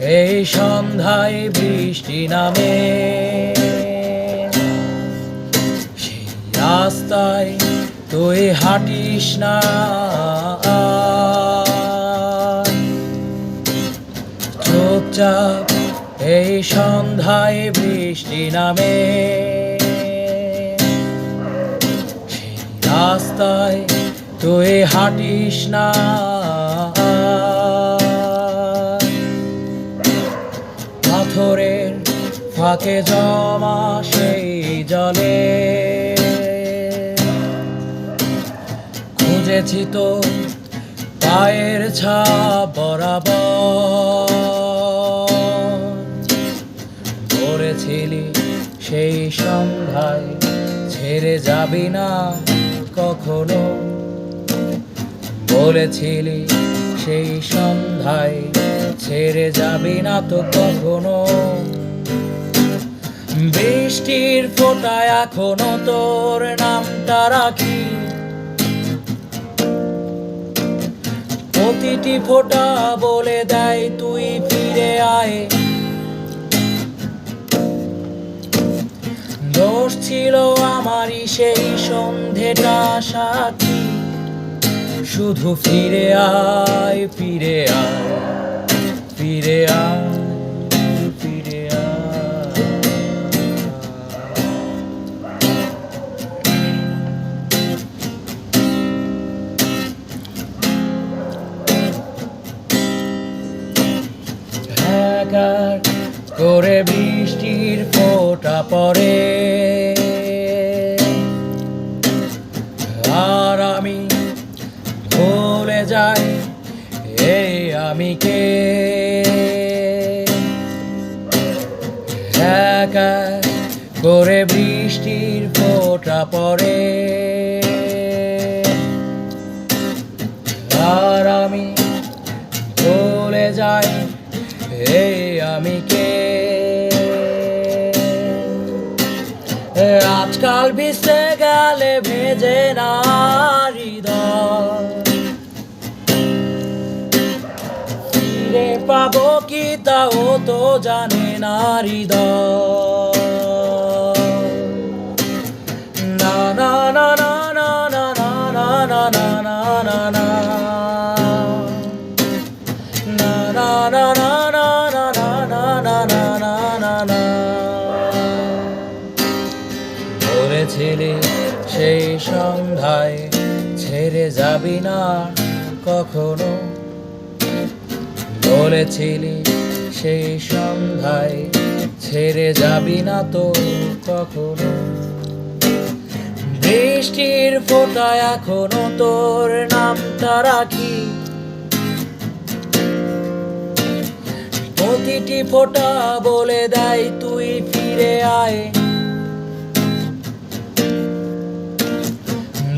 এই সন্ধ্যায় বৃষ্টি নামে। রাস্তায় তুই হাঁটিস না। চুপচাপ এই সন্ধ্যায় বৃষ্টি নামে। রাস্তায় তুই হাঁটিস না। পাথরের ফাঁকে জমা সেই জলে। খুঁজেছি তো পায়ের ছাপ বরাবর। করেছিলি সেই সন্ধ্যায়, ছেড়ে যাবি না কখনো। বলেছিলি সেই সন্ধ্যায় ছেড়ে যাবি না তো কখনো। বৃষ্টির ফোঁটায় এখনও তোর নামটা রাখি। প্রতিটি ফোঁটা বলে দেয় তুই ফিরে আয়। দোষ ছিল আমারই সেই সন্ধেটা সাথী। শুধু ফিরে আয় ফিরে আয়। একার করে বৃষ্টির ফোঁটা পড়ে। আর আমি ভুলে যাই এই আমি কে? একা করে বৃষ্টির ফোঁটা পড়ে। আজকাল ভিজতে গেলে ভেজে না ফিরে পাবো কি তাও তো জানে না হৃদয় না না না না না না না না না না না সন্ধ্যায় ছেড়ে যাবি না কখনো? বলেছিলি সেই সন্ধ্যায় ছেড়ে যাবি না তো কখনো? বৃষ্টির ফোঁটা এখনও তোর নামটা রাখি। প্রতিটি ফোঁটা বলে দেয় তুই ফিরে আয়।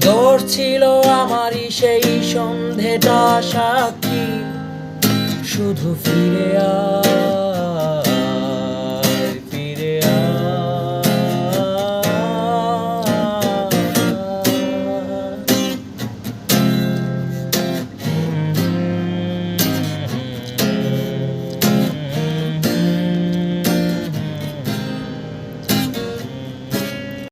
দোষ ছিল আমারই সেই সন্ধেটা সাক্ষী। শুধু ফিরে আয়।